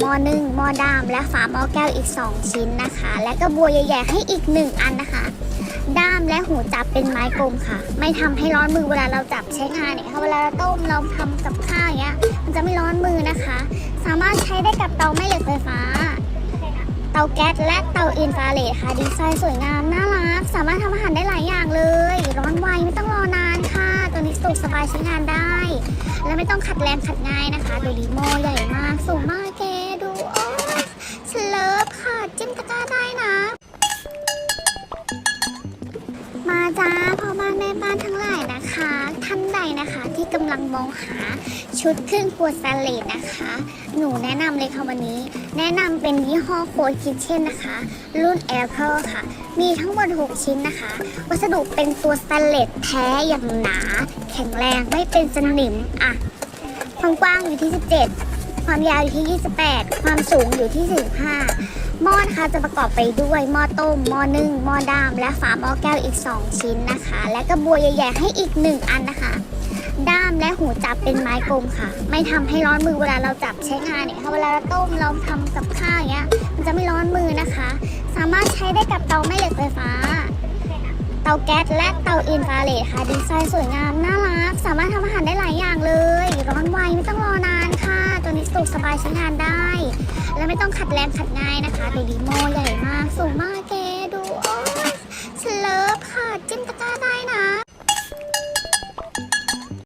หม้อนึ่งหม้อดามและฝาหม้อแก้วอีก 2 ชิ้นนะคะ และก็บัวใหญ่ๆให้อีก 1 อันนะคะ ด้ามและหูจับเป็นไม้กลมค่ะ ไม่ทำให้ร้อนมือเวลาเราจับใช้งานเนี่ยค่ะเวลาเราต้มเราทำกับข้าวอย่างเงี้ยมันจะไม่ร้อนมือนะคะ สามารถใช้ได้กับเตาแม่เหล็กไฟฟ้า เตาแก๊สและเตาอินฟราเรดค่ะ ดีไซน์สวยงามน่ารัก สามารถทำอาหารได้หลายอย่างเลย ร้อนไวไม่ต้องรอนานค่ะ ตัวนี้สะดวกสบายใช้งานได้ และไม่ต้องขัดแรงขัดง่ายนะคะดูดีโมใหญ่มากสูงมากแกดูโอ้ยสเลิฟค่ะ จิ้ มตะกร้าได้นะ มาจ้าพ่อบ้านแม่บ้านทั้งหลายนะคะ ท่านใดนะคะที่กำลังมองหาชุดเครื่องครัวสแตนเลสนะคะ หนูแนะนำเลยค่ะวันนี้ แนะนำเป็นยี่ห้อโคดคิทเช่นนะคะ รุ่น Apple ค่ะ มีทั้งหมด6ชิ้นนะคะ วัสดุเป็นตัวสแตนเลสแท้อย่างหนา แข็งแรงไม่เป็นสนิมอะความกว้างอยู่ที่ 17 ความยาวอยู่ที่ 28 ความสูงอยู่ที่ 45 หม้อนะคะจะประกอบไปด้วยหม้อต้มหม้อนึ่งหม้อดามและฝาหม้อแก้วอีก 2 ชิ้นนะคะ และก็บัวใหญ่ๆให้อีก 1 อันนะคะ ด้ามและหูจับเป็นไม้กลมค่ะ ไม่ทำให้ร้อนมือเวลาเราจับใช้งานเนี่ยค่ะเวลาเราต้มเราทำกับข้าวอย่างเงี้ยมันจะไม่ร้อนมือนะคะ สามารถใช้ได้กับเตาแม่เหล็กไฟฟ้าเตาแก๊สและเตาอินฟราเรดค่ะดีไซน์สวยงามน่ารัก สามารถทำอาหารได้หลายอย่างเลย ร้อนไวไม่ต้องรอ กสบายใช้งานได้ และไม่ต้องขัดแรงขัดง่ายนะคะดูดีโมใหญ่มาก สูงมากแกดูโอ้ยสเก